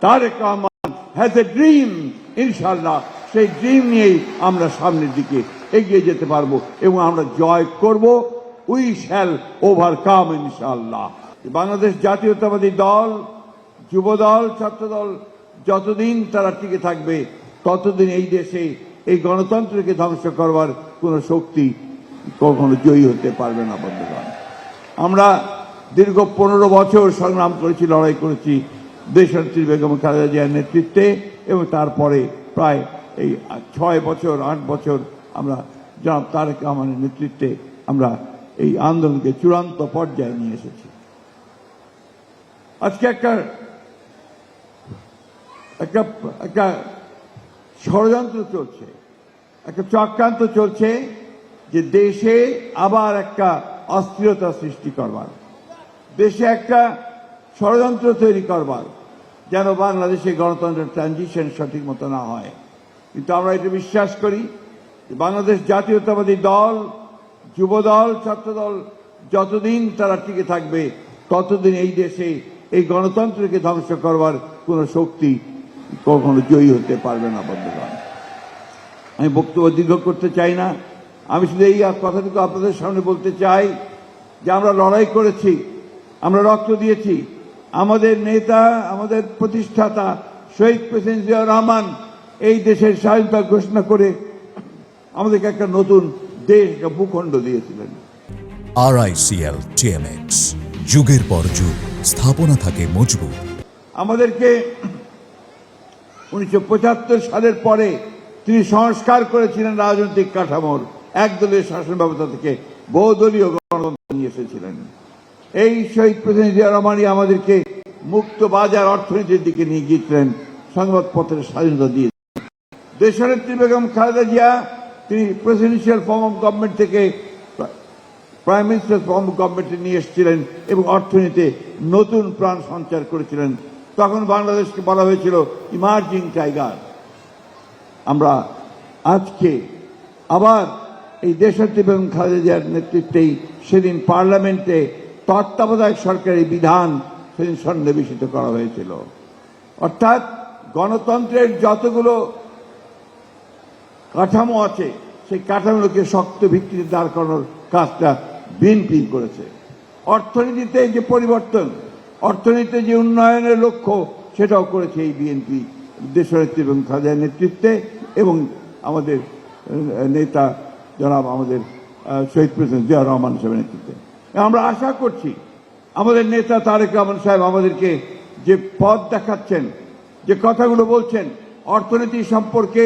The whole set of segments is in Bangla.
Tarique Rahman has a dream ইনশাল্লাহ সেই ড্রিম নিয়েই আমরা সামনের দিকে এগিয়ে যেতে পারব এবং আমরা জয় করব। উই শ্যাল ওভারকাম ইনশাল্লাহ বাংলাদেশ জাতীয়তাবাদী দল যুব যুবদল, ছাত্রদল, যতদিন তারা টিকে থাকবে, ততদিন এই দেশে এই গণতন্ত্রকে ধ্বংস করবার কোন শক্তি কখনো জয়ী হতে পারবে না, বন্ধুগণ। আমরা দীর্ঘ পনেরো বছর সংগ্রাম করেছি, লড়াই করেছি দেশনেত্রী বেগম খালেদা জিয়ার নেতৃত্বে এবং তারপরে প্রায় এই ছয় বছর, আট বছর আমরা জনাব তারেক রহমানের নেতৃত্বে আমরা এই আন্দোলনকে চূড়ান্ত পর্যায়ে নিয়ে এসেছি। আজকে একটা একটা একটা ষড়যন্ত্র চলছে, একটা চক্রান্ত চলছে যে দেশে আবার একটা অস্থিরতা সৃষ্টি করবার, দেশে একটা ষড়যন্ত্র তৈরি করবার যেন বাংলাদেশে গণতন্ত্রের ট্রানজিশন সঠিক মতো না হয়। কিন্তু আমরা এটা বিশ্বাস করি বাংলাদেশ জাতীয়তাবাদী দল, যুব যুবদল ছাত্রদল যতদিন তারা টিকে থাকবে, ততদিন এই দেশে এই গণতন্ত্রকে ধ্বংস করবার কোন শক্তি কখনো জয়ী হতে পারবে না, বন্ধুগণ। আমি বক্তব্য দীর্ঘ করতে চাই না। আমি শুধু এই কথাটুকু আপনাদের সামনে বলতে চাই যে আমরা লড়াই করেছি, আমরা রক্ত দিয়েছি আমাদের নেতা আমাদের প্রতিষ্ঠাতা শহীদ প্রেসিডেন্ট জিয়াউর রহমান এই দেশের স্বাধীনতা ঘোষণা করে আমাদেরকে একটা নতুন দেশ একটা ভূখণ্ড দিয়েছিলেন। আরআইসিএল টিএমএক্স যুগের পর যুগ স্থাপনা থাকে মজবুত। আমাদেরকে উনিশশো পঁচাত্তর সালের পরে তিনি সংস্কার করেছিলেন রাজনৈতিক কাঠামোর। একদলীয় শাসন ব্যবস্থা থেকে বহুদলীয় গণতন্ত্র নিয়ে এসেছিলেন। এই শহীদ প্রেসিডেন্ট জিয়া রহমানই আমাদেরকে মুক্ত বাজার অর্থনীতির দিকে নিয়ে গিয়েছিলেন, সংবাদপত্রের স্বাধীনতা দিয়ে। দেশনেত্রী বেগম খালেদা জিয়া, তিনি প্রেসিডেন্সিয়াল ফর্ম অফ গভর্নমেন্ট থেকে প্রাইম মিনিস্টার ফর্ম অফ গভর্নমেন্টে নিয়ে এসেছিলেন এবং অর্থনীতিতে নতুন প্রাণ সঞ্চার করেছিলেন। তখন বাংলাদেশকে বলা হয়েছিল ইমার্জিং টাইগার আমরা আজকে আবার এই দেশাত্রী বেগম খালেদা জিয়ার নেতৃত্বেই সেদিন পার্লামেন্টে তত্ত্বাবধায়ক সরকারি বিধান সেদিন সন্নিবেশিত করা হয়েছিল। অর্থাৎ গণতন্ত্রের যতগুলো কাঠামো আছে, সেই কাঠামোকে শক্ত ভিত্তিতে দাঁড় করানোর কাজটা বিএনপি করেছে। অর্থনীতিতে যে পরিবর্তন, অর্থনীতিতে যে উন্নয়নের লক্ষ্য, সেটাও করেছে এই বিএনপি দেশনেত্রী এবং খালেদার নেতৃত্বে এবং আমাদের নেতা জনাব আমাদের শহীদ প্রেসিডেন্ট জিয়া রহমান সাহেবের নেতৃত্বে। আমরা আশা করছি আমাদের নেতা তারেক রহমান সাহেব আমাদেরকে যে পথ দেখাচ্ছেন, যে কথাগুলো বলছেন, অর্থনীতি সম্পর্কে,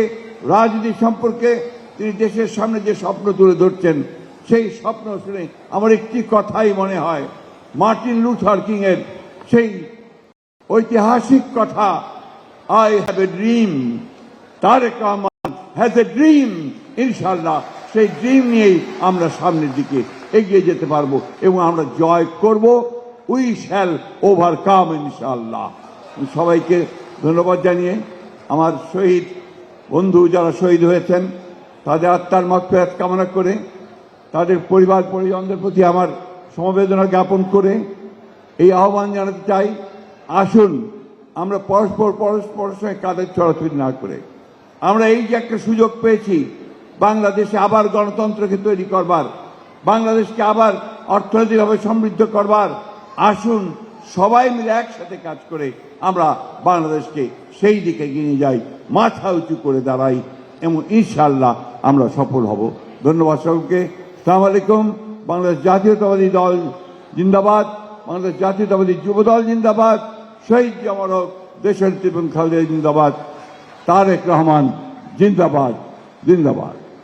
রাজনীতি সম্পর্কে, তিনি দেশের সামনে যে স্বপ্ন তুলে ধরছেন, সেই স্বপ্ন শুনে আমার একটি কথাই মনে হয়, মার্টিন লুথার কিং এর সেই ঐতিহাসিক কথা I have a dream Tarique Rahman has a dream ইনশাল্লাহ সেই ড্রিম নিয়েই আমরা সামনের দিকে এগিয়ে যেতে পারব এবং আমরা জয় করব। উই শ্যাল ওভারকাম ইনশাল্লাহ সবাইকে ধন্যবাদ জানিয়ে আমার শহীদ বন্ধু যারা শহীদ হয়েছেন, তাদের আত্মার মতফেরাত কামনা করে, তাদের পরিবার পরিজনদের প্রতি আমার সমবেদনা জ্ঞাপন করে এই আহ্বান জানাতে চাই। আসুন, আমরা পরস্পর পরস্পরের সঙ্গে কাদের ছড়াছড়ি না করে। আমরা এই যে একটা সুযোগ পেয়েছি, বাংলাদেশে আবার গণতন্ত্রকে তৈরি করবার বাংলাদেশকে আবার অর্থনৈতিকভাবে সমৃদ্ধ করবার। আসুন, সবাই মিলে একসাথে কাজ করে আমরা বাংলাদেশকে সেই দিকে নিয়ে যাই, মাথা উঁচু করে দাঁড়াই, এবং ইনশাল্লাহ আমরা সফল হব। ধন্যবাদ সকলকে। সালাম আলাইকুম। বাংলাদেশ জাতীয়তাবাদী দল জিন্দাবাদ। বাংলাদেশ জাতীয়তাবাদী যুব দল জিন্দাবাদ। শহীদ জামার হক দেশের এবং খালেদা জিন্দাবাদ। তারেক রহমান, জিন্দাবাদ জিন্দাবাদ।